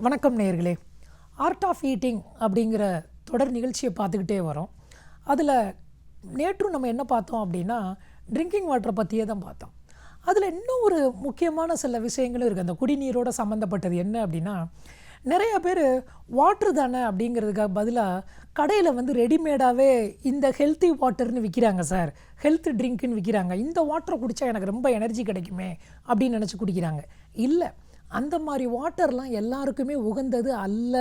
வணக்கம் நேர்களே art of eating அப்படிங்கிற தொடர் நிகழ்ச்சியை பார்த்துக்கிட்டே வரோம். அதில் நேற்றும் நம்ம என்ன பார்த்தோம் அப்படின்னா ட்ரிங்கிங் வாட்டரை பற்றியே தான் பார்த்தோம். அதில் இன்னும் ஒரு முக்கியமான சில விஷயங்களும் இருக்குது அந்த குடிநீரோட சம்மந்தப்பட்டது என்ன அப்படின்னா நிறைய பேர் வாட்ரு தானே அப்படிங்கிறதுக்காக பதிலாக கடையில் வந்து ரெடிமேடாகவே இந்த ஹெல்த்தி வாட்டர்னு விற்கிறாங்க சார். ஹெல்த் ட்ரிங்க்குன்னு விற்கிறாங்க இந்த வாட்டரை குடித்தா எனக்கு ரொம்ப எனர்ஜி கிடைக்குமே அப்படின்னு நினச்சி குடிக்கிறாங்க. இல்லை. அந்த மாதிரி வாட்டர்லாம் எல்லாருக்குமே உகந்தது அல்ல.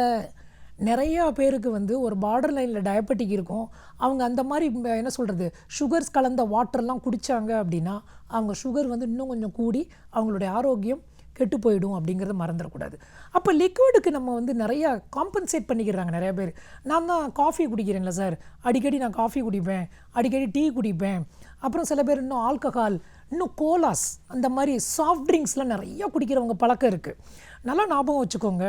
நிறையா பேருக்கு வந்து ஒரு பார்டர் லைனில் டயபெட்டிக் இருக்கும். அவங்க அந்த மாதிரி என்ன சொல்கிறது சுகர்ஸ் கலந்த வாட்டர்லாம் குடித்தாங்க அப்படின்னா அவங்க சுகர் வந்து இன்னும் கொஞ்சம் கூடி அவங்களுடைய ஆரோக்கியம் கெட்டு போயிடும் அப்படிங்கிறத மறந்துடக்கூடாது. அப்போ லிக்விடுக்கு நம்ம வந்து நிறையா காம்பன்சேட் பண்ணிக்கிறாங்க நிறைய பேர். நான் தான் காஃபி குடிக்கிறேன்ல சார் அடிக்கடி நான் காஃபி குடிப்பேன் அடிக்கடி டீ குடிப்பேன். அப்புறம் சில பேர் இன்னும் ஆல்கஹால் இன்னும் கோலாஸ் அந்த மாதிரி சாஃப்ட் ட்ரிங்க்ஸ்லாம் நிறைய குடிக்கிறவங்க பழக்கம் இருக்குது நல்லா ஞாபகம் வச்சுக்கோங்க.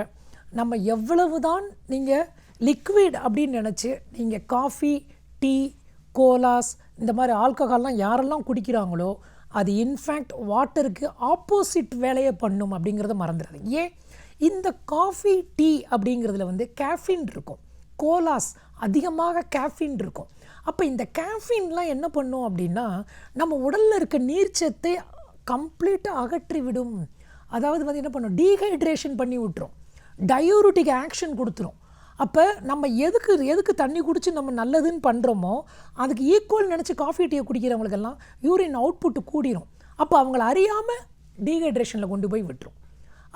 நம்ம எவ்வளவு தான் நீங்கள் லிக்விட் அப்படின்னு நினச்சி நீங்கள் காஃபி டீ கோலாஸ் இந்த மாதிரி ஆல்கஹால்லாம் யாரெல்லாம் குடிக்கிறாங்களோ அது இன்ஃபேக்ட் வாட்டருக்கு ஆப்போசிட் வேலையை பண்ணும் அப்படிங்கிறத மறந்துடுது ஏன்? இந்த காஃபி டீ அப்படிங்கிறதுல வந்து கேஃபின் இருக்கும். கோலாஸ் அதிகமாக கேஃபின் இருக்கும். அப்போ இந்த கேஃபீன்லாம் என்ன பண்ணும் அப்படின்னா நம்ம உடலில் இருக்க நீர்ச்சத்தை கம்ப்ளீட்டாக அகற்றி விடும். அதாவது வந்து என்ன பண்ணும்? டீஹைட்ரேஷன் பண்ணி விட்டுரும். டயூரிட்டிக் ஆக்ஷன் கொடுத்துரும். அப்போ நம்ம எதுக்கு எதுக்கு தண்ணி குடித்து நம்ம நல்லதுன்னு பண்ணுறோமோ அதுக்கு ஈக்குவல் நினச்சி காஃபி டீயை குடிக்கிறவங்களுக்கெல்லாம் யூரின் அவுட்புட்டு கூடிரும். அப்போ அவங்கள அறியாமல் டீஹைட்ரேஷனில் கொண்டு போய் விட்டுரும்.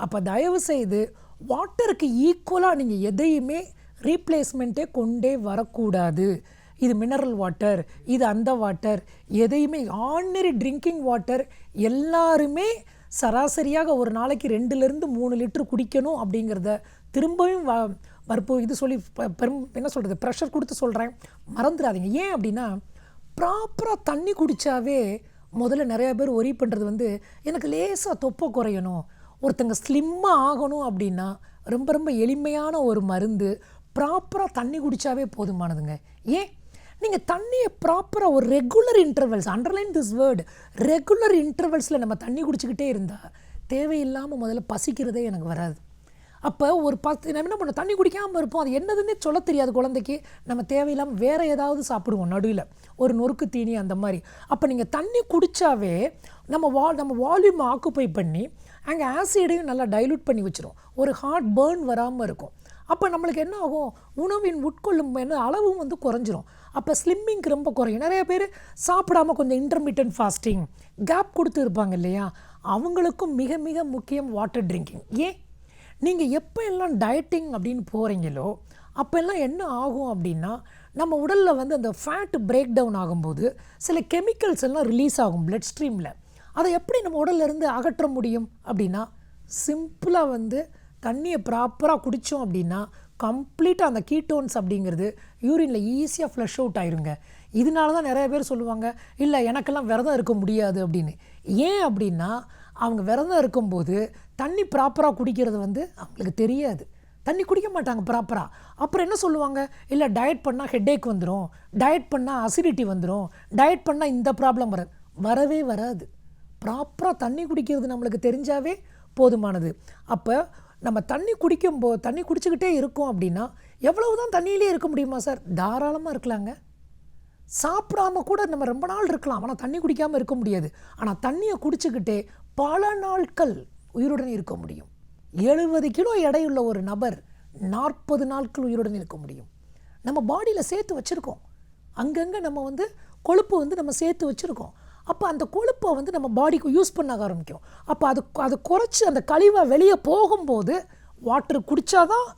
அப்போ தயவு செய்து வாட்டருக்கு ஈக்குவலாக நீங்கள் எதையுமே ரீப்ளேஸ்மெண்ட்டே கொண்டே வரக்கூடாது. இது மினரல் வாட்டர் இது அந்த வாட்டர் எதையுமே ஆர்டினரி ட்ரிங்கிங் வாட்டர் எல்லாருமே சராசரியாக ஒரு நாளைக்கு ரெண்டுலேருந்து மூணு லிட்டர் குடிக்கணும் அப்படிங்கிறத திரும்பவும் வ மறுப்பு இது சொல்லி ப- பெரும் என்ன சொல்கிறது ப்ரெஷர் கொடுத்து சொல்கிறேன் மறந்துடாதீங்க. ஏன் அப்படின்னா ப்ராப்பராக தண்ணி குடித்தாவே முதல்ல நிறையா பேர் ஒரி பண்ணுறது வந்து எனக்கு லேசாக தொப்பை குறையணும். ஒருத்தங்க ஸ்லிம்மாக ஆகணும் அப்படின்னா ரொம்ப ரொம்ப எளிமையான ஒரு மருந்து ப்ராப்பராக தண்ணி குடித்தாவே போதுமானதுங்க. ஏன்? நீங்கள் தண்ணியை ப்ராப்பராக ஒரு regular intervals underline this word regular இன்டர்வல்ஸில் நம்ம தண்ணி குடிச்சிக்கிட்டே இருந்தால் தேவையில்லாமல் முதல்ல பசிக்கிறதே எனக்கு வராது. அப்போ ஒரு பத்து நம்ம என்ன பண்ணோம் தண்ணி குடிக்காமல் இருப்போம். அது என்னதுன்னே சொல்ல தெரியாது குழந்தைக்கு. நம்ம தேவையில்லாமல் வேறு ஏதாவது சாப்பிடுவோம் நடுவில். ஒரு நொறுக்கு தீனி அந்த மாதிரி. அப்போ நீங்கள் தண்ணி குடித்தாவே நம்ம வா நம்ம வால்யூம் ஆக்குப்பை பண்ணி அங்கே ஆசிடையும் நல்லா டைலூட் பண்ணி வச்சிரும். ஒரு ஹார்ட் பேர்ன் வராமல் இருக்கும். அப்போ நம்மளுக்கு என்ன ஆகும்? உணவின் உட்கொள்ளும் என்ன அளவும் வந்து குறைஞ்சிரும். அப்போ ஸ்லிம்மிங்க்கு ரொம்ப குறையும். நிறைய பேர் சாப்பிடாம கொஞ்சம் இன்டர்மீடியன்ட் ஃபாஸ்டிங் கேப் கொடுத்து இருப்பாங்க இல்லையா? அவங்களுக்கும் மிக மிக முக்கியம் வாட்டர் ட்ரிங்கிங் ஏன்? நீங்கள் எப்போ எல்லாம் டயட்டிங் அப்படின்னு போகிறீங்களோ அப்போல்லாம் என்ன ஆகும் அப்படின்னா நம்ம உடலில் வந்து அந்த ஃபேட் பிரேக் டவுன் ஆகும்போது சில கெமிக்கல்ஸ் எல்லாம் ரிலீஸ் ஆகும் பிளட் ஸ்ட்ரீமில் அதை எப்படி நம்ம உடல்ல இருந்து அகற்ற முடியும் அப்படின்னா சிம்பிளாக வந்து தண்ணியை ப்ராப்பராக குடித்தோம் அப்படின்னா கம்ப்ளீட்டாக அந்த கீட்டோன்ஸ் அப்படிங்கிறது யூரினில் ஈஸியாக ஃப்ளஷ் அவுட் ஆயிருங்க. இதனால தான் நிறைய பேர் சொல்லுவாங்க இல்லை எனக்கெல்லாம் விரதம் இருக்க முடியாது அப்படின்னு. ஏன் அப்படின்னா அவங்க விரதம் இருக்கும்போது தண்ணி ப்ராப்பராக குடிக்கிறது வந்து அவங்களுக்கு தெரியாது. தண்ணி குடிக்க மாட்டாங்க ப்ராப்பராக அப்புறம் என்ன சொல்லுவாங்க? இல்லை டயட் பண்ணால் ஹெட்டேக் வந்துடும் டயட் பண்ணால் அசிடிட்டி வந்துடும் டயட் பண்ணால் இந்த ப்ராப்ளம் வராது வரவே வராது. ப்ராப்பராக தண்ணி குடிக்கிறது நம்மளுக்கு தெரிஞ்சாவே போதுமானது. அப்போ நம்ம தண்ணி குடிக்கும்போ தண்ணி குடிச்சுக்கிட்டே இருக்கோம் அப்படின்னா எவ்வளவு தான் தண்ணியிலே இருக்க முடியுமா சார்? தாராளமாக இருக்கலாங்க. சாப்பிடாம கூட நம்ம ரொம்ப நாள் இருக்கலாம். ஆனால் தண்ணி குடிக்காமல் இருக்க முடியாது. ஆனால் தண்ணியை குடிச்சுக்கிட்டே பல நாட்கள் உயிருடன் இருக்க முடியும். எழுபது கிலோ எடையுள்ள ஒரு நபர் நாற்பது நாட்கள் உயிருடன் இருக்க முடியும். நம்ம பாடியில் சேர்த்து வச்சுருக்கோம். அங்கங்கே நம்ம வந்து கொழுப்பு வந்து நம்ம சேர்த்து வச்சுருக்கோம். அப்போ அந்த கொழுப்பை வந்து நம்ம பாடிக்கு யூஸ் பண்ண ஆரம்பிக்கும். அப்போ அது அதை குறைச்சி அந்த கழிவை வெளியே போகும்போது வாட்டர் குடித்தாதான்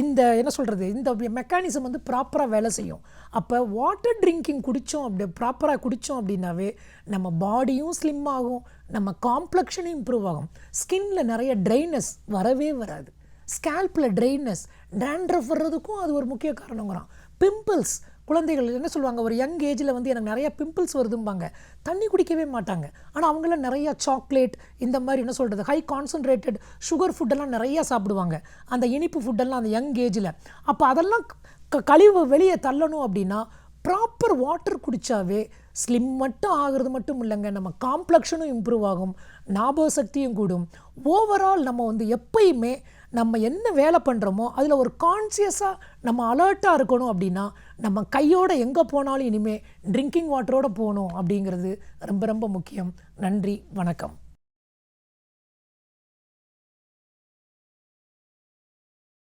இந்த என்ன சொல்கிறது இந்த மெக்கானிசம் வந்து ப்ராப்பராக வேலை செய்யும். அப்போ வாட்டர் ட்ரிங்கிங் குடித்தோம் அப்படி ப்ராப்பராக குடித்தோம் அப்படின்னாவே நம்ம பாடியும் ஸ்லிம் ஆகும் நம்ம காம்ப்ளெக்ஷனும் இம்ப்ரூவ் ஆகும். ஸ்கின்ல நிறைய ட்ரைனஸ் வரவே வராது. ஸ்கேல்பில் ட்ரைனஸ் டேண்ட்ரஃப் வர்றதுக்கும் அது ஒரு முக்கிய காரணங்கிறான். பிம்பிள்ஸ் குழந்தைகள் என்ன சொல்லுவாங்க? ஒரு யங் ஏஜில் வந்து எனக்கு நிறைய பிம்பிள்ஸ் வருதும்பாங்க. தண்ணி குடிக்கவே மாட்டாங்க. ஆனால் அவங்களாம் நிறைய சாக்லேட் இந்த மாதிரி என்ன சொல்கிறது ஹை கான்சன்ட்ரேட்டட் சுகர் ஃபுட்டெல்லாம் நிறையா சாப்பிடுவாங்க. அந்த இனிப்பு ஃபுட்டெல்லாம் அந்த யங் ஏஜில் அப்போ அதெல்லாம் க- கழிவு வெளியே தள்ளணும் அப்படின்னா ப்ராப்பர் வாட்டர் குடித்தாவே ஸ்லிம் மட்டும் ஆகிறது மட்டும் இல்லைங்க. நம்ம காம்ப்ளெக்ஷனும் இம்ப்ரூவ் ஆகும். ஞாபக சக்தியும் கூடும். ஓவரால் நம்ம வந்து எப்பயுமே நம்ம என்ன வேலை பண்ணுறோமோ அதில் ஒரு கான்சியஸாக நம்ம அலர்ட்டாக இருக்கணும் அப்படின்னா நம்ம கையோடு எங்கே போனாலும் இனிமேல் ட்ரிங்கிங் வாட்டரோடு போகணும் அப்படிங்கிறது ரொம்ப ரொம்ப முக்கியம். நன்றி வணக்கம்.